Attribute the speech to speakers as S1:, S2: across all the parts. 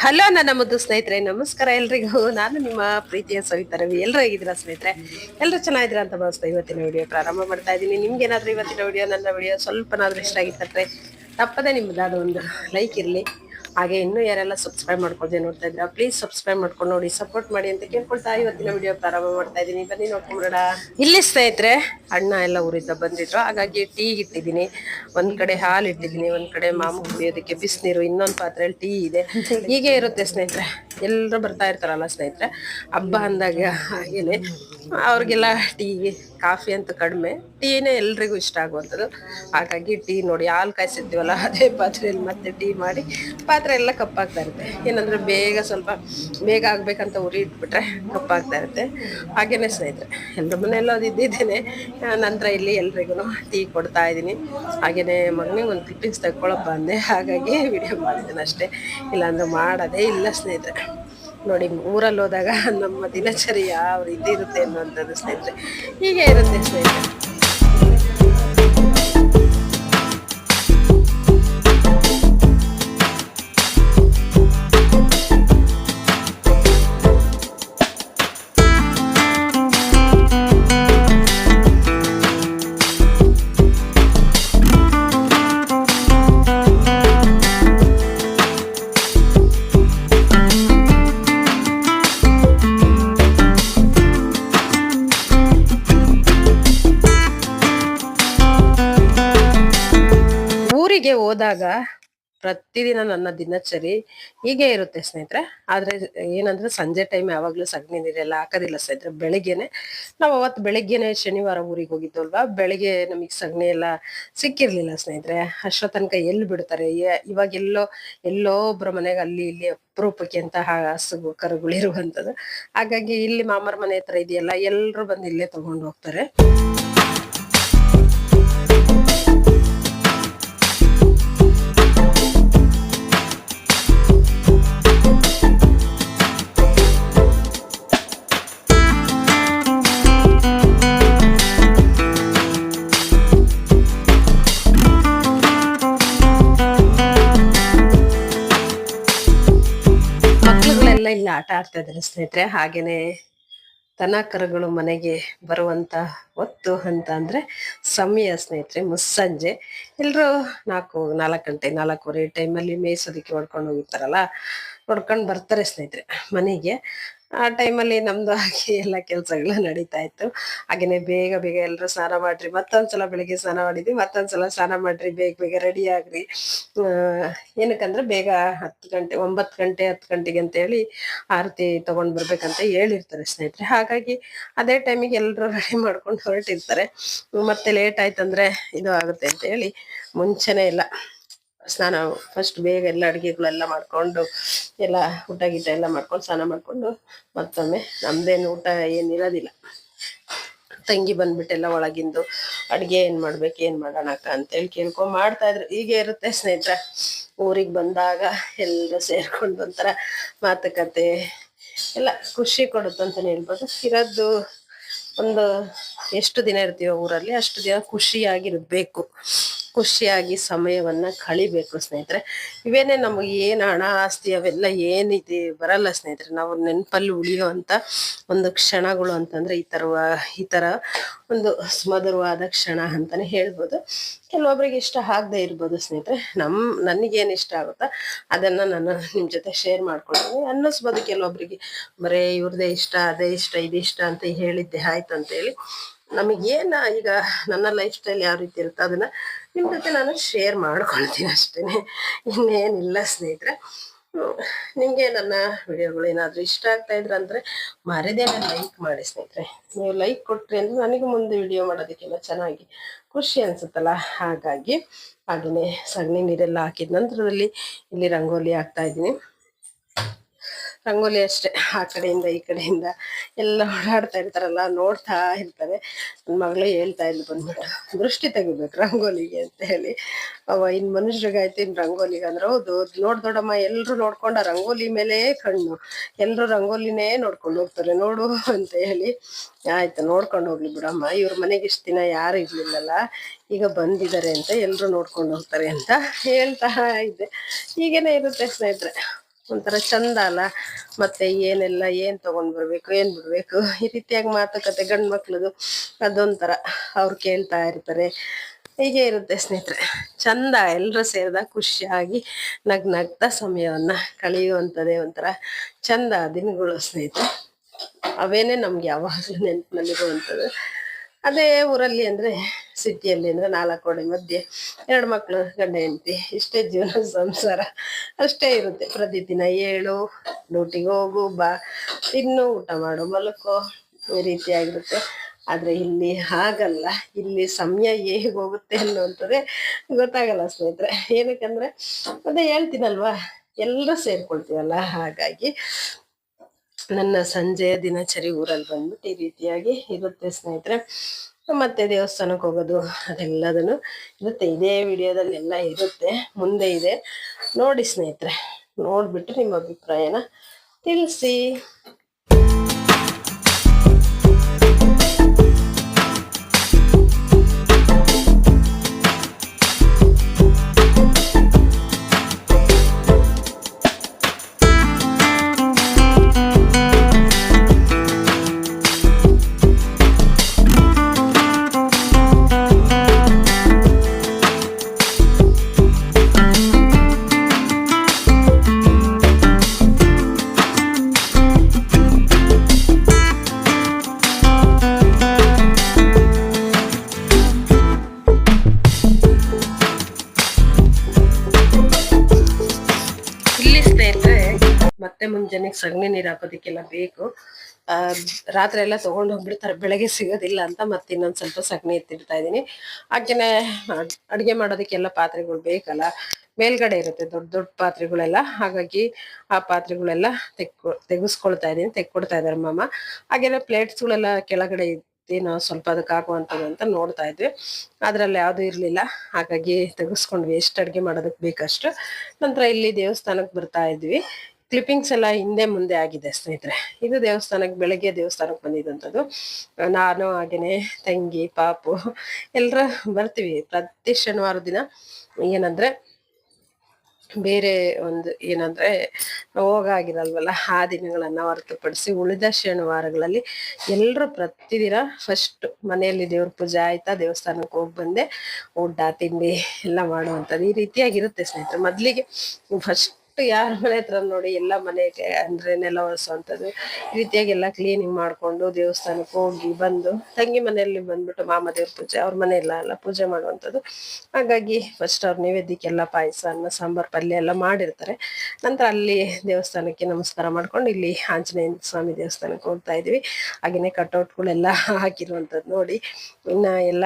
S1: Hello ನನ್ನ ಮುದ್ದು ಸ್ನೇಹಿತರೆ, ನಮಸ್ಕಾರ ಎಲ್ರಿಗೂ. ನಾನು ನಿಮ್ಮ ಪ್ರೀತಿಯ ಸವಿತಾ ರವಿ. ಎಲ್ಲರೂ ಹೇಗಿದ್ದೀರಾ ಸ್ನೇಹಿತರೆ? ಎಲ್ಲರೂ ಚೆನ್ನಾಗಿದ್ದೀರಾ ಅಂತ ಭಾವಿಸ್ತಾ ಇವತ್ತಿನ ವಿಡಿಯೋ ಪ್ರಾರಂಭ ಮಾಡ್ತಾ ಇದ್ದೀನಿ. ನಿಮ್ಗೇನಾದರೂ ಇವತ್ತಿನ ವಿಡಿಯೋ ನನ್ನ ವಿಡಿಯೋ ಸ್ವಲ್ಪನಾದ್ರೂ ಇಷ್ಟ ಆಗಿತ್ತಂದ್ರೆ ತಪ್ಪದೇ ನಿಮ್ಮದಾದ ಒಂದು ಲೈಕ್ ಇರಲಿ. ಹಾಗೆ ಇನ್ನೂ ಯಾರೆಲ್ಲ ಸಬ್ಸ್ಕ್ರೈಬ್ ಮಾಡ್ಕೊಳ್ದೆ ನೋಡ್ತಾ ಇದ್ದೀರಾ ಪ್ಲೀಸ್ ಸಬ್ಸ್ಕ್ರೈಬ್ ಮಾಡ್ಕೊಂಡು ನೋಡಿ ಸಪೋರ್ಟ್ ಮಾಡಿ ಅಂತ ಕೇಳ್ಕೊಳ್ತಾ ಇವತ್ತಿನ ವಿಡಿಯೋ ಪ್ರಾರಂಭ ಮಾಡ್ತಾ ಇದ್ದೀನಿ. ಬನ್ನಿ ನೋಡ್ಕೊಂಬಿಡೋಣ ಇಲ್ಲಿ ಸ್ನೇಹಿತರೆ ಅಣ್ಣ ಎಲ್ಲ ಊರಿಂದ ಬಂದಿದ್ರು. ಹಾಗಾಗಿ ಟೀ ಇಟ್ಟಿದ್ದೀನಿ. ಒಂದ್ ಕಡೆ ಹಾಲು ಇಟ್ಟಿದ್ದೀನಿ, ಒಂದ್ ಕಡೆ ಮಾಮು ಕುಡಿಯೋದಕ್ಕೆ ಬಿಸಿನೀರು, ಇನ್ನೊಂದು ಪಾತ್ರೆಯಲ್ಲಿ ಟೀ ಇದೆ. ಹೀಗೆ ಇರುತ್ತೆ ಸ್ನೇಹಿತರೆ. ಎಲ್ಲರೂ ಬರ್ತಾ ಇರ್ತಾರಲ್ಲ ಸ್ನೇಹಿತರೆ. ಹಬ್ಬ ಅಂದಾಗ ಹಾಗೇನೆ. ಅವ್ರಿಗೆಲ್ಲ ಟೀ, ಕಾಫಿ ಅಂತ ಕಡಿಮೆ. ಟೀನೇ ಎಲ್ರಿಗೂ ಇಷ್ಟ ಆಗುವಂಥದ್ದು. ಹಾಗಾಗಿ ಟೀ ನೋಡಿ, ಹಾಲು ಕಾಯಿಸಿರ್ತೀವಲ್ಲ ಅದೇ ಪಾತ್ರೆಯಲ್ಲಿ ಮತ್ತೆ ಟೀ ಮಾಡಿ ಪಾತ್ರೆ ಎಲ್ಲ ಕಪ್ಪಾಗ್ತಾ ಇರುತ್ತೆ. ಏನಂದ್ರೆ ಬೇಗ ಸ್ವಲ್ಪ ಬೇಗ ಆಗ್ಬೇಕಂತ ಉರಿ ಇಟ್ಬಿಟ್ರೆ ಕಪ್ಪಾಗ್ತಾ ಇರುತ್ತೆ. ಹಾಗೇನೆ ಸ್ನೇಹಿತರೆ ಎಲ್ಲರ ಮನೆಯಲ್ಲೂ ಅದು ಇದ್ದಿದ್ದೇನೆ. ನಂತರ ಇಲ್ಲಿ ಎಲ್ರಿಗೂ ಟೀ ಕೊಡ್ತಾ ಇದ್ದೀನಿ. ಹಾಗೆಯೇ ಮಗನಿಗೆ ಒಂದು ಕ್ಲಿಪ್ಪಿಂಗ್ಸ್ ತಗೊಳಪ್ಪ ಬಂದೆ. ಹಾಗಾಗಿ ವಿಡಿಯೋ ಮಾಡಿದ್ದೀನಿ ಅಷ್ಟೇ. ಇಲ್ಲಾಂದ್ರೆ ಮಾಡೋದೇ ಇಲ್ಲ ಸ್ನೇಹಿತರೆ. ನೋಡಿ, ಊರಲ್ಲಿ ಹೋದಾಗ ನಮ್ಮ ದಿನಚರಿ ಯಾವ ರೀತಿ ಇರುತ್ತೆ ಅನ್ನುವಂಥದ್ದು ಸ್ನೇಹಿತರೆ. ಹೀಗೆ ಇರುತ್ತೆ ಸ್ನೇಹಿತರೆ. ಹೋದಾಗ ಪ್ರತಿದಿನ ನನ್ನ ದಿನಚರಿ ಹೀಗೆ ಇರುತ್ತೆ ಸ್ನೇಹಿತರೆ. ಆದ್ರೆ ಏನಂದ್ರೆ ಸಂಜೆ ಟೈಮ್ ಯಾವಾಗ್ಲೂ ಸಗಣಿ ನೀರೆಲ್ಲ ಹಾಕೋದಿಲ್ಲ ಸ್ನೇಹಿತರೆ. ಬೆಳಿಗ್ಗೆನೆ ನಾವು ಅವತ್ತು ಬೆಳಿಗ್ಗೆನೆ ಶನಿವಾರ ಊರಿಗೆ ಹೋಗಿದ್ದಲ್ವಾ? ಬೆಳಿಗ್ಗೆ ನಮಗೆ ಸಗಣಿ ಎಲ್ಲ ಸಿಕ್ಕಿರ್ಲಿಲ್ಲ ಸ್ನೇಹಿತರೆ. ಅಷ್ಟೋ ತನಕ ಎಲ್ಲಿ ಬಿಡ್ತಾರೆ? ಇವಾಗ ಎಲ್ಲೋ ಎಲ್ಲೋ ಒಬ್ರ ಮನೆಗೆ ಅಲ್ಲಿ ಇಲ್ಲಿ ಅಪರೂಪಕ್ಕೆ ಅಂತ ಹಸು, ಕರುಗಳು ಇರುವಂತದ್ದು. ಹಾಗಾಗಿ ಇಲ್ಲಿ ಮಾಮರ ಮನೆ ಹತ್ರ ಇದೆಯಲ್ಲ, ಎಲ್ರು ಬಂದು ಇಲ್ಲೇ ತಗೊಂಡು ಹೋಗ್ತಾರೆ. ಆಟ ಆಡ್ತಾ ಇದ್ದಾರೆ ಸ್ನೇಹಿತರೆ. ಹಾಗೇನೆ ದನ ಕರುಗಳು ಮನೆಗೆ ಬರುವಂತ ಹೊತ್ತು ಅಂತ ಅಂದ್ರೆ ಸಮಯ ಸ್ನೇಹಿತರೆ, ಮುಸ್ಸಂಜೆ. ಎಲ್ರು ನಾಲ್ಕು ನಾಲ್ಕು ಗಂಟೆ, ನಾಲ್ಕೂವರೆ ಟೈಮಲ್ಲಿ ಮೇಯಿಸೋದಕ್ಕೆ ಹೊಡ್ಕೊಂಡು ಹೋಗಿರ್ತಾರಲ್ಲ. ಹೊಡ್ಕೊಂಡು ಬರ್ತಾರೆ ಸ್ನೇಹಿತರೆ ಮನೆಗೆ. ಆ ಟೈಮಲ್ಲಿ ನಮ್ದು ಹಾಗೆ ಎಲ್ಲ ಕೆಲಸಗಳು ನಡೀತಾ ಇತ್ತು. ಹಾಗೇನೆ ಬೇಗ ಬೇಗ ಎಲ್ಲರೂ ಸ್ನಾನ ಮಾಡ್ರಿ, ಮತ್ತೊಂದ್ಸಲ ಬೆಳಿಗ್ಗೆ ಸ್ನಾನ ಮಾಡಿದ್ವಿ, ಮತ್ತೊಂದ್ಸಲ ಸ್ನಾನ ಮಾಡ್ರಿ, ಬೇಗ ಬೇಗ ರೆಡಿ ಆಗ್ರಿ. ಏನಕ್ಕಂದ್ರೆ ಬೇಗ ಹತ್ತು ಗಂಟೆ, ಒಂಬತ್ತು ಗಂಟೆ, ಹತ್ತು ಗಂಟೆಗೆ ಅಂತ ಹೇಳಿ ಆರತಿ ತಗೊಂಡ್ ಬರ್ಬೇಕಂತ ಹೇಳಿರ್ತಾರೆ ಸ್ನೇಹಿತರೆ. ಹಾಗಾಗಿ ಅದೇ ಟೈಮಿಗೆ ಎಲ್ಲರೂ ರೆಡಿ ಮಾಡ್ಕೊಂಡು ಹೊರಟಿರ್ತಾರೆ. ಮತ್ತೆ ಲೇಟ್ ಆಯ್ತಂದ್ರೆ ಇದು ಆಗುತ್ತೆ ಅಂತ ಹೇಳಿ ಮುಂಚೆನೆ ಎಲ್ಲ ಸ್ನಾನ ಫಸ್ಟ್ ಬೇಗ ಎಲ್ಲ ಅಡುಗೆಗಳೆಲ್ಲ ಮಾಡ್ಕೊಂಡು ಎಲ್ಲ ಊಟ ಗೀಟ ಎಲ್ಲ ಮಾಡ್ಕೊಂಡು ಸ್ನಾನ ಮಾಡಿಕೊಂಡು ಮತ್ತೊಮ್ಮೆ ನಮ್ದೇನು ಊಟ ಏನಿರೋದಿಲ್ಲ ತಂಗಿ ಬಂದ್ಬಿಟ್ಟೆಲ್ಲ ಒಳಗಿಂದು ಅಡುಗೆ ಏನು ಮಾಡ್ಬೇಕು, ಏನು ಮಾಡೋಣ ಅಕ್ಕ ಅಂತೇಳಿ ಕೇಳ್ಕೊಂಡು ಮಾಡ್ತಾ ಇದ್ರು. ಹೀಗೆ ಇರುತ್ತೆ ಸ್ನೇಹಿತರ. ಊರಿಗೆ ಬಂದಾಗ ಎಲ್ಲರೂ ಸೇರ್ಕೊಂಡು ಒಂಥರ ಮಾತುಕತೆ, ಎಲ್ಲ ಖುಷಿ ಕೊಡುತ್ತಂತಾನೆ ಹೇಳ್ಬೋದು. ಇರೋದು ಒಂದು ಎಷ್ಟು ದಿನ ಇರ್ತೀವೋ ಊರಲ್ಲಿ ಅಷ್ಟು ದಿನ ಖುಷಿಯಾಗಿರ್ಬೇಕು. ಖುಷಿಯಾಗಿ ಸಮಯವನ್ನ ಕಳಿಬೇಕು ಸ್ನೇಹಿತರೆ. ಇವೇನೇ ನಮಗೆ ಏನು ಹಣ ಆಸ್ತಿ ಅವೆಲ್ಲ ಏನಿದೆ ಬರಲ್ಲ ಸ್ನೇಹಿತರೆ. ನಾವು ನೆನಪಲ್ಲಿ ಉಳಿಯೋ ಅಂತ ಒಂದು ಕ್ಷಣಗಳು ಅಂತಂದ್ರೆ ಈ ತರ ಈ ತರ ಒಂದು ಮಧುರವಾದ ಕ್ಷಣ ಅಂತಾನೆ ಹೇಳ್ಬೋದು. ಕೆಲವೊಬ್ಬರಿಗೆ ಇಷ್ಟ ಆಗದೆ ಇರ್ಬೋದು ಸ್ನೇಹಿತರೆ. ನಮ್ಮ ನನಗೇನು ಇಷ್ಟ ಆಗುತ್ತಾ ಅದನ್ನ ನಾನು ನಿಮ್ಮ ಜೊತೆ ಶೇರ್ ಮಾಡ್ಕೊಳ್ತೀನಿ. ಅನ್ನಿಸ್ಬೋದು ಕೆಲವೊಬ್ಬರಿಗೆ ಬರೇ ಇವ್ರದೇ ಇಷ್ಟ, ಅದೇ ಇಷ್ಟ, ಇದಿಷ್ಟ ಅಂತ ಹೇಳಿದ್ದೆ, ಆಯ್ತು ಅಂತ ಹೇಳಿ. ನಮಗೇನ ಈಗ ನನ್ನ ಲೈಫ್ ಸ್ಟೈಲ್ ಯಾವ ರೀತಿ ಇರುತ್ತೆ ಅದನ್ನ ನಿಮ್ ಜೊತೆ ನಾನು ಶೇರ್ ಮಾಡ್ಕೊಳ್ತೀನಿ ಅಷ್ಟೇನೆ. ಇನ್ನೇನಿಲ್ಲ ಸ್ನೇಹಿತರೆ. ನಿಮಗೆ ನಿಮ್ಗೆ ನನ್ನ ವಿಡಿಯೋಗಳು ಏನಾದ್ರೂ ಇಷ್ಟ ಆಗ್ತಾ ಇದ್ರ ಅಂದ್ರೆ ಮರೆದೇನೆ ಲೈಕ್ ಮಾಡಿ ಸ್ನೇಹಿತರೆ. ನೀವು ಲೈಕ್ ಕೊಟ್ರಿ ಅಂದ್ರೆ ನನಗೆ ಮುಂದೆ ವಿಡಿಯೋ ಮಾಡೋದಕ್ಕೆಲ್ಲ ಚೆನ್ನಾಗಿ ಖುಷಿ ಅನ್ಸುತ್ತಲ್ಲ. ಹಾಗಾಗಿ ಹಾಗೇನೆ ಸಗಣಿ ನೀರೆಲ್ಲ ಹಾಕಿದ ನಂತರದಲ್ಲಿ ಇಲ್ಲಿ ರಂಗೋಲಿ ಹಾಕ್ತಾ ಇದ್ದೀನಿ. ರಂಗೋಲಿ ಅಷ್ಟೇ, ಆ ಕಡೆಯಿಂದ ಈ ಕಡೆಯಿಂದ ಎಲ್ಲ ಓಡಾಡ್ತಾ ಇರ್ತಾರಲ್ಲ, ನೋಡ್ತಾ ಇರ್ತಾರೆ. ನನ್ನ ಮಗಳು ಹೇಳ್ತಾ ಇದ್ಲು ಬಂದ್ಬಿಟ್ಟು ದೃಷ್ಟಿ ತೆಗಿಬೇಕು ರಂಗೋಲಿಗೆ, ಅಂತ ಹೇಳಿ. ಅವ, ಇನ್ ಮನುಷ್ಯರಿಗಾಯ್ತು ಇನ್ ರಂಗೋಲಿಗೆ ಅಂದ್ರೆ, ಹೌದು, ನೋಡ್ ದೊಡ್ಡಮ್ಮ ಎಲ್ಲರೂ ನೋಡ್ಕೊಂಡ ರಂಗೋಲಿ ಮೇಲೆ ಕಣ್ಣು, ಎಲ್ರು ರಂಗೋಲಿನೇ ನೋಡ್ಕೊಂಡು ಹೋಗ್ತಾರೆ, ನೋಡು ಅಂತ ಹೇಳಿ. ಆಯ್ತು, ನೋಡ್ಕೊಂಡು ಹೋಗ್ಲಿ ಬಿಡಮ್ಮ, ಇವ್ರ ಮನೆಗೆ ಇಷ್ಟ ದಿನ ಯಾರು ಇರ್ಲಿಲ್ಲಲ್ಲ, ಈಗ ಬಂದಿದ್ದಾರೆ ಅಂತ ಎಲ್ರು ನೋಡ್ಕೊಂಡು ಹೋಗ್ತಾರೆ ಅಂತ ಹೇಳ್ತಾ ಇದ್ದೆ. ಹೀಗೇನೆ ಇರುತ್ತೆ ಸ್ನೇಹಿತರೆ. ಒಂಥರ ಚಂದ ಅಲ್ಲ. ಮತ್ತೆ ಏನೆಲ್ಲ, ಏನ್ ತಗೊಂಡ್ ಬರ್ಬೇಕು, ಏನ್ ಬಿಡ್ಬೇಕು? ಈ ರೀತಿಯಾಗಿ ಮಾತುಕತೆ ಗಂಡ್ ಮಕ್ಳದು. ಅದೊಂಥರ ಅವ್ರು ಕೇಳ್ತಾ ಇರ್ತಾರೆ. ಹೀಗೆ ಇರುತ್ತೆ ಸ್ನೇಹಿತರೆ. ಚಂದ ಎಲ್ಲರೂ ಸೇರಿದಾಗ ಖುಷಿಯಾಗಿ ನಗ್ ನಗ್ತಾ ಸಮಯವನ್ನ ಕಳೆಯುವಂಥದ್ದೇ ಒಂಥರ ಚಂದ ದಿನಗಳು ಸ್ನೇಹಿತರೆ. ಅವೇನೇ ನಮ್ಗೆ ಯಾವಾಗಲೂ ನೆನಪಿನಲ್ಲಿರುವಂಥದ್ದು. ಅದೇ ಊರಲ್ಲಿ ಅಂದ್ರೆ ಸಿಟಿಯಲ್ಲಿ ಅಂದ್ರೆ ನಾಲ್ಕು ಗೋಡೆ ಮಧ್ಯೆ ಎರಡು ಮಕ್ಕಳು, ಗಂಡ, ಹೆಂಡತಿ, ಇಷ್ಟೇ ಜೀವನ ಸಂಸಾರ. ಅಷ್ಟೇ ಇರುತ್ತೆ. ಪ್ರತಿದಿನ ಏಳು, ಡ್ಯೂಟಿಗೆ ಹೋಗು, ಬಾ. ತಿನ್ನು ಊಟ ಮಾಡು, ಮಲಕೋ. ಈ ರೀತಿಯಾಗಿರುತ್ತೆ. ಆದ್ರೆ ಇಲ್ಲಿ ಹಾಗಲ್ಲ. ಇಲ್ಲಿ ಸಮಯ ಹೇಗೆ ಹೋಗುತ್ತೆ ಅನ್ನುವಂಥದ್ದೇ ಗೊತ್ತಾಗಲ್ಲ ಸ್ನೇಹಿತರೆ. ಏನಕ್ಕಂದ್ರೆ, ಅದೇ ಹೇಳ್ತೀನಲ್ವಾ? ಎಲ್ಲರೂ ಸೇರ್ಕೊಳ್ತೀವಲ್ಲ. ಹಾಗಾಗಿ ನನ್ನ ಸಂಜೆಯ ದಿನಚರಿ ಊರಲ್ಲಿ ಬಂದ್ಬಿಟ್ಟು ಈ ರೀತಿಯಾಗಿ ಇರುತ್ತೆ ಸ್ನೇಹಿತರೆ ಮತ್ತೆ ದೇವಸ್ಥಾನಕ್ಕೆ ಹೋಗೋದು ಅದೆಲ್ಲದನ್ನು ಇರುತ್ತೆ ಇದೇ ವಿಡಿಯೋದಲ್ಲಿ ಎಲ್ಲ ಇರುತ್ತೆ, ಮುಂದೆ ಇದೆ. ನೋಡಿ ಸ್ನೇಹಿತರೆ, ನೋಡ್ಬಿಟ್ಟು ನಿಮ್ಮ ಅಭಿಪ್ರಾಯನ ತಿಳಿಸಿ. ಸಗಣಿ ನೀರ್ ಹಾಕೋದಕ್ಕೆಲ್ಲ ಬೇಕು. ಆ, ರಾತ್ರಿ ಎಲ್ಲ ತಗೊಂಡ್ ಹೋಗ್ಬಿಡ್ತಾರೆ, ಬೆಳಗ್ಗೆ ಸಿಗೋದಿಲ್ಲ ಅಂತ ಮತ್ತೆ ಇನ್ನೊಂದ್ ಸ್ವಲ್ಪ ಸಗಣಿ ಎತ್ತಿಡ್ತಾ ಇದೀನಿ ಹಾಗೇನೆ ಅಡುಗೆ ಮಾಡೋದಕ್ಕೆಲ್ಲ ಪಾತ್ರೆಗಳು ಬೇಕಲ್ಲ. ಮೇಲ್ಗಡೆ ಇರುತ್ತೆ ದೊಡ್ಡ ದೊಡ್ಡ ಪಾತ್ರೆಗಳೆಲ್ಲ. ಹಾಗಾಗಿ ಆ ಪಾತ್ರೆಗಳೆಲ್ಲ ತೆಕ್ಕೊ, ತೆಗೆಸ್ಕೊಳ್ತಾ ಇದೀನಿ ತೆಕ್ಕೊಡ್ತಾ ಇದಾರೆ ಮಾಮ. ಹಾಗೆಲ್ಲ ಪ್ಲೇಟ್ಸ್ಗಳೆಲ್ಲ ಕೆಳಗಡೆ ನಾವು ಸ್ವಲ್ಪ ಅದಕ್ಕೆ ಹಾಕುವಂಥದ್ದು ಅಂತ ನೋಡ್ತಾ ಇದ್ವಿ. ಅದ್ರಲ್ಲಿ ಯಾವ್ದು ಇರಲಿಲ್ಲ. ಹಾಗಾಗಿ ತೆಗೆಸ್ಕೊಂಡ್ವಿ. ಎಷ್ಟು ಅಡುಗೆ ಮಾಡೋದಕ್ಕೆ ಬೇಕಷ್ಟು. ನಂತರ ಇಲ್ಲಿ ದೇವಸ್ಥಾನಕ್ಕೆ ಬರ್ತಾ ಇದ್ವಿ. ಕ್ಲಿಪ್ಪಿಂಗ್ಸ್ ಎಲ್ಲ ಹಿಂದೆ ಮುಂದೆ ಆಗಿದೆ, ಸ್ನೇಹಿತರೆ. ಇದು ದೇವಸ್ಥಾನಕ್ಕೆ, ಬೆಳಗ್ಗೆ ದೇವಸ್ಥಾನಕ್ಕೆ ಬಂದಿದ್ದಂಥದ್ದು ನಾನು, ಹಾಗೇನೆ, ತಂಗಿ, ಪಾಪು, ಎಲ್ಲರ ಬರ್ತೀವಿ. ಪ್ರತಿ ಶನಿವಾರ ದಿನ ಏನಂದ್ರೆ, ಬೇರೆ ಒಂದು ಏನಂದ್ರೆ ಹೋಗಾಗಿರಲ್ವಲ್ಲ ಆ ದಿನಗಳನ್ನ ಹೊರತುಪಡಿಸಿ ಉಳಿದ ಶನಿವಾರಗಳಲ್ಲಿ ಎಲ್ಲರೂ ಪ್ರತಿದಿನ ಫಸ್ಟ್ ಮನೆಯಲ್ಲಿ ದೇವ್ರ ಪೂಜೆ ಆಯ್ತಾ, ದೇವಸ್ಥಾನಕ್ಕೆ ಹೋಗಿ ಬಂದೆ. ಊಟ, ತಿಂಡಿ ಎಲ್ಲ ಮಾಡುವಂಥದ್ದು ಈ ರೀತಿಯಾಗಿರುತ್ತೆ, ಸ್ನೇಹಿತರೆ. ಮೊದಲಿಗೆ ಫಸ್ಟ್ ಯಾರ ಮನೆ ಹತ್ರ ನೋಡಿ ಎಲ್ಲ ಮನೆಗೆ ಅಂದ್ರೆ ನೆಲ ಒರೆಸುವಂಥದ್ದು ಈ ರೀತಿಯಾಗಿ ಎಲ್ಲ ಕ್ಲೀನಿಂಗ್ ಮಾಡ್ಕೊಂಡು ದೇವಸ್ಥಾನಕ್ಕೆ ಹೋಗಿ ಬಂದು ತಂಗಿ ಮನೆಯಲ್ಲಿ ಬಂದ್ಬಿಟ್ಟು ಮಾಮದೇವ್ರ ಪೂಜೆ, ಅವ್ರ ಮನೆ ಎಲ್ಲ ಪೂಜೆ ಮಾಡುವಂಥದ್ದು. ಹಾಗಾಗಿ ಫಸ್ಟ್ ಅವ್ರ ನೈವೇದ್ಯಕ್ಕೆಲ್ಲ ಪಾಯಸ, ಅನ್ನ, ಸಾಂಬಾರ್, ಪಲ್ಯ ಎಲ್ಲ ಮಾಡಿರ್ತಾರೆ. ನಂತರ ಅಲ್ಲಿ ದೇವಸ್ಥಾನಕ್ಕೆ ನಮಸ್ಕಾರ ಮಾಡ್ಕೊಂಡು ಇಲ್ಲಿ ಆಂಜನೇಯ ಸ್ವಾಮಿ ದೇವಸ್ಥಾನಕ್ಕೆ ಹೋಗ್ತಾ ಇದೀವಿ. ಹಾಗೆಯೇ ಕಟೌಟ್ಗಳೆಲ್ಲ ಹಾಕಿರುವಂಥದ್ದು ನೋಡಿ. ಇನ್ನ ಎಲ್ಲ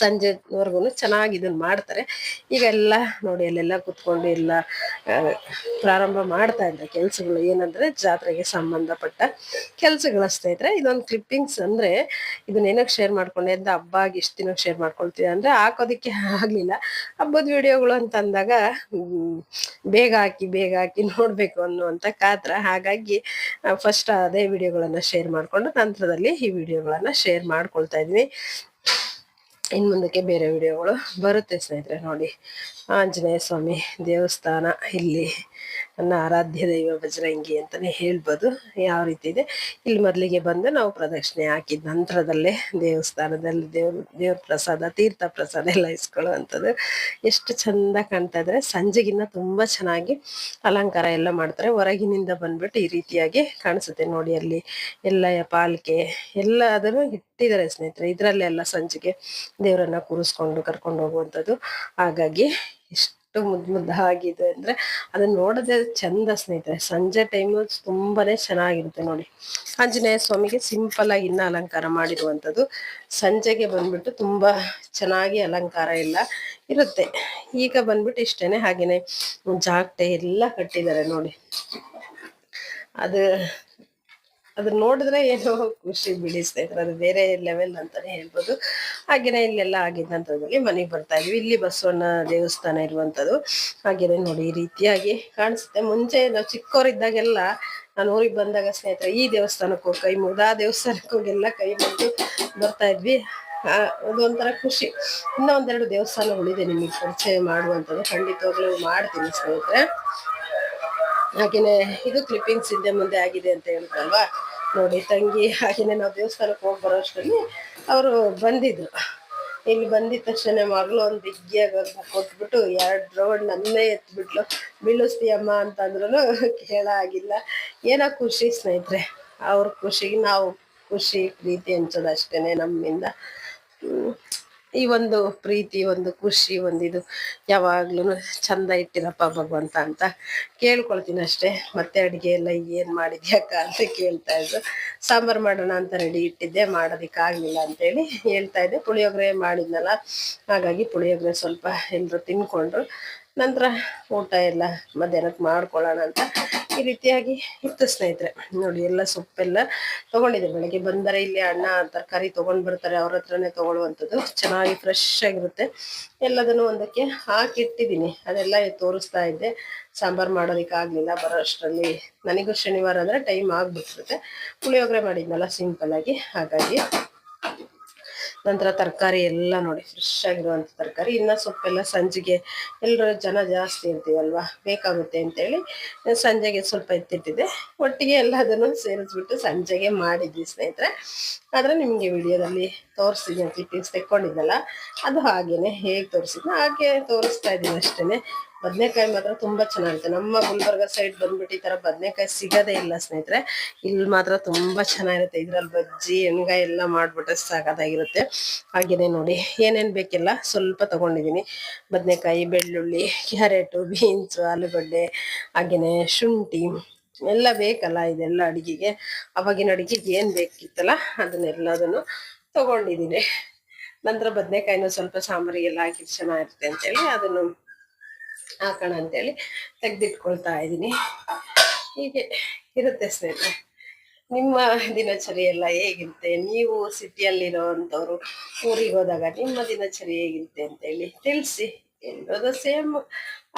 S1: ಸಂಜೆವರೆಗೂ ಚೆನ್ನಾಗಿ ಇದನ್ನು ಮಾಡ್ತಾರೆ. ಈಗ ಎಲ್ಲ ನೋಡಿ, ಅಲ್ಲೆಲ್ಲ ಕುತ್ಕೊಂಡು ಎಲ್ಲ ಪ್ರಾರಂಭ ಮಾಡ್ತಾ ಇದ್ದಾರೆ ಕೆಲಸಗಳು ಏನಂದ್ರೆ ಜಾತ್ರೆಗೆ ಸಂಬಂಧಪಟ್ಟ ಕೆಲಸಗಳು ಸ್ನೇಹಿತರೆ ಇದೊಂದು ಕ್ಲಿಪ್ಪಿಂಗ್ಸ್ ಅಂದ್ರೆ ಇದನ್ನ ಏನಕ್ಕೆ ಶೇರ್ ಮಾಡ್ಕೊಂಡೆ ಅಂತ ಹಬ್ಬ ಆಗಿ ಇಷ್ಟು ದಿನ ಶೇರ್ ಮಾಡ್ಕೊಳ್ತೀವಿ ಅಂದ್ರೆ ಹಾಕೋದಿಕ್ಕೆ ಆಗಲಿಲ್ಲ. ಹಬ್ಬದ ವಿಡಿಯೋಗಳು ಅಂತ ಅಂದಾಗ ಬೇಗ ಹಾಕಿ ಬೇಗ ಹಾಕಿ ನೋಡಬೇಕು ಅನ್ನುವಂತ ಕಾತ್ರ. ಹಾಗಾಗಿ ಫಸ್ಟ್ ಅದೇ ವಿಡಿಯೋಗಳನ್ನು ಶೇರ್ ಮಾಡ್ಕೊಂಡು ನಂತರದಲ್ಲಿ ಈ ವಿಡಿಯೋಗಳನ್ನು ಶೇರ್ ಮಾಡ್ಕೊಳ್ತಾ ಇದೀನಿ ಇನ್ ಮುಂದಕ್ಕೆ ಬೇರೆ ವಿಡಿಯೋಗಳು ಬರುತ್ತೆ ಸ್ನೇಹಿತರೆ ನೋಡಿ. ಆಂಜನೇಯ ಸ್ವಾಮಿ ದೇವಸ್ಥಾನ ಇಲ್ಲಿ. ನನ್ನ ಆರಾಧ್ಯ ದೈವ ಬಜರಂಗಿ ಅಂತಾನೆ ಹೇಳ್ಬೋದು. ಯಾವ ರೀತಿ ಇದೆ? ಇಲ್ಲಿ ಮೊದಲಿಗೆ ಬಂದು ನಾವು ಪ್ರದಕ್ಷಿಣೆ ಹಾಕಿದ ನಂತರದಲ್ಲೇ ದೇವಸ್ಥಾನದಲ್ಲಿ ದೇವ್ರ ದೇವ್ರ ಪ್ರಸಾದ, ತೀರ್ಥ ಪ್ರಸಾದ ಎಲ್ಲ ಇಸ್ಕೊಳ್ಳುವಂಥದ್ದು. ಎಷ್ಟು ಚಂದ ಕಾಣ್ತಾ ಇದ್ರೆ ಸಂಜೆಗಿನ್ನ ತುಂಬ ಚೆನ್ನಾಗಿ ಅಲಂಕಾರ ಎಲ್ಲ ಮಾಡ್ತಾರೆ. ಹೊರಗಿನಿಂದ ಬಂದ್ಬಿಟ್ಟು ಈ ರೀತಿಯಾಗಿ ಕಾಣಿಸುತ್ತೆ ನೋಡಿ ಅಲ್ಲಿ. ಎಲ್ಲ ಪಾಲ್ಕೆ, ಎಲ್ಲ ಅದನ್ನು ಇಟ್ಟಿದ್ದಾರೆ ಸ್ನೇಹಿತರೆ. ಇದರಲ್ಲೆಲ್ಲ ಸಂಜೆಗೆ ದೇವರನ್ನ ಕೂರಿಸ್ಕೊಂಡು ಕರ್ಕೊಂಡು ಹೋಗುವಂಥದ್ದು. ಹಾಗಾಗಿ ಎಷ್ಟು ಮುದ್ದು ಮುದ್ದಾಗಿದೆ ಅಂದ್ರೆ ಅದನ್ನ ನೋಡದೆ ಚಂದ ಸ್ನೇಹಿತರೆ, ಸಂಜೆ ಟೈಮು ತುಂಬಾನೇ ಚೆನ್ನಾಗಿರುತ್ತೆ ನೋಡಿ. ಆಂಜನೇಯ ಸ್ವಾಮಿಗೆ ಸಿಂಪಲ್ ಆಗಿ ಇನ್ನ ಅಲಂಕಾರ ಮಾಡಿರುವಂಥದ್ದು ಸಂಜೆಗೆ ಬಂದ್ಬಿಟ್ಟು ತುಂಬಾ ಚೆನ್ನಾಗಿ ಅಲಂಕಾರ ಎಲ್ಲ ಇರುತ್ತೆ. ಈಗ ಬಂದ್ಬಿಟ್ಟು ಇಷ್ಟೇನೆ ಹಾಗೇನೆ ಜಾಗಟೆ ಎಲ್ಲ ಕಟ್ಟಿದ್ದಾರೆ ನೋಡಿ. ಅದು ಅದನ್ನ ನೋಡಿದ್ರೆ ಏನೋ ಖುಷಿ ಬಿಡಿ ಸ್ನೇಹಿತರೆ ಅದು ಬೇರೆ ಲೆವೆಲ್ ಅಂತಾನೆ ಹೇಳ್ಬೋದು. ಹಾಗೇನೆ ಇಲ್ಲೆಲ್ಲ ಆಗಿದ್ದಂಥದ್ರಲ್ಲಿ ಮನೆಗೆ ಬರ್ತಾ ಇದ್ವಿ. ಇಲ್ಲಿ ಬಸವಣ್ಣ ದೇವಸ್ಥಾನ ಇರುವಂಥದ್ದು. ಹಾಗೇನೆ ನೋಡಿ ಈ ರೀತಿಯಾಗಿ ಕಾಣಿಸುತ್ತೆ. ಮುಂಚೆ ನಾವು ಚಿಕ್ಕವರಿದ್ದಾಗೆಲ್ಲ ನಾನು ಊರಿಗೆ ಬಂದಾಗ ಸ್ನೇಹಿತರೆ, ಈ ದೇವಸ್ಥಾನಕ್ಕೆ ಹೋಗಿ ಕೈ ಮುಗ್ದು, ಆ ದೇವಸ್ಥಾನಕ್ಕೆ ಹೋಗಿ ಎಲ್ಲ ಕೈ ಮುಗ್ದು ಬರ್ತಾ ಇದ್ವಿ. ಅದೊಂಥರ ಖುಷಿ. ಇನ್ನೂ ಒಂದೆರಡು ದೇವಸ್ಥಾನಗಳಿದೆ ನಿಮಗೆ ಪರಿಚಯ ಮಾಡುವಂಥದ್ದು. ಖಂಡಿತವಾಗ್ಲೂ ಮಾಡ್ತೀನಿ ಸ್ನೇಹಿತರೆ. ಹಾಗೇನೆ ಇದು ಕ್ಲಿಪ್ಪಿಂಗ್ಸ್ ಹಿಂದೆ ಮುಂದೆ ಆಗಿದೆ ಅಂತ ಹೇಳಿದ್ರಲ್ವಾ ನೋಡಿ ತಂಗಿ, ಹಾಗೇನೆ ನಾವು ದೇವಸ್ಥಾನಕ್ಕೆ ಹೋಗಿ ಬರೋ ಅಷ್ಟರಲ್ಲಿ ಅವರು ಬಂದಿದ್ರು. ಇಲ್ಲಿ ಬಂದಿದ ತಕ್ಷಣ ಮಗಳು ಒಂದು ಬಿಗ್ಗಿಯಾಗ ಕೊಟ್ಬಿಟ್ಟು, ಎರಡು ರೌಂಡ್ ನನ್ನೇ ಎತ್ಬಿಟ್ಲು. ಬೀಳಿಸ್ತೀಯಮ್ಮ ಅಂತಂದ್ರೂ ಕೇಳ ಆಗಿಲ್ಲ. ಏನೋ ಖುಷಿ ಸ್ನೇಹಿತರೆ. ಅವ್ರ ಖುಷಿಗೆ ನಾವು ಖುಷಿ, ಪ್ರೀತಿ ಹಂಚೋದು ಅಷ್ಟೇ ನಮ್ಮಿಂದ. ಈ ಒಂದು ಪ್ರೀತಿ, ಒಂದು ಖುಷಿ ಇದು ಯಾವಾಗ್ಲೂ ಚಂದ ಇಟ್ಟಿರಪ್ಪ ಭಗವಂತ ಅಂತ ಕೇಳ್ಕೊಳ್ತೀನಿ ಅಷ್ಟೇ. ಮತ್ತೆ ಅಡಿಗೆ ಎಲ್ಲ ಏನು ಮಾಡಿದ್ಯಾಕ ಅಂತ ಕೇಳ್ತಾ ಇದ್ದು ಸಾಂಬಾರ್ ಮಾಡೋಣ ಅಂತ ರೆಡಿ ಇಟ್ಟಿದ್ದೆ ಮಾಡೋದಿಕ್ಕಾಗ್ಲಿಲ್ಲ ಅಂತೇಳಿ ಹೇಳ್ತಾ ಇದ್ದೆ. ಪುಳಿಯೋಗರೆ ಮಾಡಿದ್ನಲ್ಲ, ಹಾಗಾಗಿ ಪುಳಿಯೋಗರೆ ಸ್ವಲ್ಪ ಎಲ್ಲರೂ ತಿನ್ಕೊಂಡ್ರು. ನಂತರ ಊಟ ಎಲ್ಲ ಮಧ್ಯಾಹ್ನಕ್ಕೆ ಮಾಡ್ಕೊಳ್ಳೋಣ ಅಂತ ಈ ರೀತಿಯಾಗಿ ಇತ್ತು ಸ್ನೇಹಿತರೆ. ನೋಡಿ, ಎಲ್ಲ ಸೊಪ್ಪೆಲ್ಲ ತೊಗೊಂಡಿದ್ದೆ ಬೆಳಗ್ಗೆ ಬಂದರೆ ಇಲ್ಲಿ ಅಣ್ಣ ತರಕಾರಿ ತೊಗೊಂಡು ಬರ್ತಾರೆ. ಅವ್ರ ಹತ್ರನೇ ತೊಗೊಳ್ಳುವಂಥದ್ದು. ಚೆನ್ನಾಗಿ ಫ್ರೆಶ್ ಆಗಿರುತ್ತೆ. ಎಲ್ಲದನ್ನು ಒಂದಕ್ಕೆ ಹಾಕಿಟ್ಟಿದ್ದೀನಿ. ಅದೆಲ್ಲ ತೋರಿಸ್ತಾ ಇದ್ದೆ. ಸಾಂಬಾರ್ ಮಾಡೋದಕ್ಕೆ ಆಗ್ಲಿಲ್ಲ ಬರೋ ಅಷ್ಟರಲ್ಲಿ ನನಗೂ ಶನಿವಾರ ಅಂದರೆ ಟೈಮ್ ಆಗಿಬಿಟ್ಟಿರುತ್ತೆ. ಪುಳಿಯೋಗರೆ ಮಾಡಿದ್ನಲ್ಲ ಸಿಂಪಲ್ ಆಗಿ. ಹಾಗಾಗಿ ನಂತರ ತರಕಾರಿ ಎಲ್ಲ ನೋಡಿ ಫ್ರೆಶ್ ಆಗಿರುವಂಥ ತರಕಾರಿ. ಇನ್ನು ಸೊಪ್ಪೆಲ್ಲ ಸಂಜೆಗೆ ಎಲ್ಲರೂ ಜನ ಜಾಸ್ತಿ ಇರ್ತೀವಲ್ವಾ, ಬೇಕಾಗುತ್ತೆ ಅಂತೇಳಿ ಸಂಜೆಗೆ ಸ್ವಲ್ಪ ಎತ್ತಿಟ್ಟಿದ್ದೆ. ಒಟ್ಟಿಗೆ ಎಲ್ಲದನ್ನು ಸೇರಿಸ್ಬಿಟ್ಟು ಸಂಜೆಗೆ ಮಾಡಿದ್ವಿ ಸ್ನೇಹಿತರೆ. ಆದರೆ ನಿಮಗೆ ವಿಡಿಯೋದಲ್ಲಿ ತೋರಿಸಿದ್ದೆ ಕ್ಲಿಪ್ಪಿಂಗ್ಸ್ ತೆಕ್ಕೊಂಡಿದ್ದಲ್ಲ, ಅದು ಹಾಗೇನೆ ಹೇಗೆ ತೋರಿಸಿದ್ನ ಹಾಗೆ ತೋರಿಸ್ತಾ ಇದ್ದೀನಿ ಅಷ್ಟೇನೆ. ಬದನೆಕಾಯಿ ಮಾತ್ರ ತುಂಬಾ ಚೆನ್ನಾಗಿರುತ್ತೆ. ನಮ್ಮ ಗುಲ್ಬರ್ಗ ಸೈಡ್ ಬಂದ್ಬಿಟ್ಟು ಈ ತರ ಬದನೆಕಾಯಿ ಸಿಗೋದೇ ಇಲ್ಲ ಸ್ನೇಹಿತರೆ. ಇಲ್ಲಿ ಮಾತ್ರ ತುಂಬಾ ಚೆನ್ನಾಗಿರುತ್ತೆ. ಇದ್ರಲ್ಲಿ ಬಜ್ಜಿ, ಎಣ್ಗಾಯಿ ಎಲ್ಲ ಮಾಡ್ಬಿಟ್ರೆ ಸಾಕಾಗಿರುತ್ತೆ ಹಾಗೇನೆ ನೋಡಿ, ಏನೇನ್ ಬೇಕೆಲ್ಲ ಸ್ವಲ್ಪ ತಗೊಂಡಿದ್ದೀನಿ ಬದನೆಕಾಯಿ, ಬೆಳ್ಳುಳ್ಳಿ, ಕ್ಯಾರೆಟು, ಬೀನ್ಸ್, ಆಲೂಗಡ್ಡೆ, ಹಾಗೇನೆ ಶುಂಠಿ ಎಲ್ಲ ಬೇಕಲ್ಲ ಇದೆಲ್ಲ ಅಡಿಗೆಗೆ. ಅವಾಗಿನ ಅಡಿಗೆಗೆ ಏನ್ ಬೇಕಿತ್ತಲ್ಲ ಅದನ್ನೆಲ್ಲದನ್ನು ತಗೊಂಡಿದ್ದೀನಿ ನಂತರ ಬದನೆಕಾಯಿನ ಸ್ವಲ್ಪ ಸಾಂಬಾರಿಗೆಲ್ಲ ಹಾಕಿ ಚೆನ್ನಾಗಿರುತ್ತೆ ಅಂತೇಳಿ ಅದನ್ನು ಹಾಕೋಣ ಅಂತೇಳಿ ತೆಗೆದಿಟ್ಕೊಳ್ತಾ ಇದ್ದೀನಿ. ಹೀಗೆ ಇರುತ್ತೆ ಸ್ನೇಹಿತರೆ. ನಿಮ್ಮ ದಿನಚರಿ ಎಲ್ಲ ಹೇಗಿರುತ್ತೆ? ನೀವು ಸಿಟಿಯಲ್ಲಿರೋ ಅಂಥವ್ರು ಊರಿಗೆ ಹೋದಾಗ ನಿಮ್ಮ ದಿನಚರಿ ಹೇಗಿರುತ್ತೆ ಅಂತೇಳಿ ತಿಳಿಸಿ ಎಲ್ಲರದು ಸೇಮ್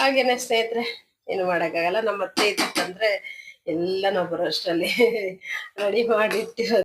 S1: ಹಾಗೇನೆ ಸ್ನೇಹಿತರೆ, ಏನು ಮಾಡೋಕ್ಕಾಗಲ್ಲ. ನಮ್ಮ ಅತ್ತೆ ಇದ್ದಿತ್ತಂದ್ರೆ ಎಲ್ಲ ನಾವು ಬರೋಷ್ಟರಲ್ಲಿ ರೆಡಿ ಮಾಡಿ ಇಟ್ಟಿರೋದು